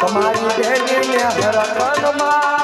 તમારી બેની હરકતમાં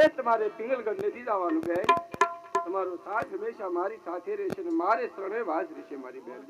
હવે તમારે પિંગલગઢ નથી જવાનું બે તમારો સાથ હંમેશા મારી સાથે રહેશે ને મારે શરણે વાજ રહેશે મારી બેન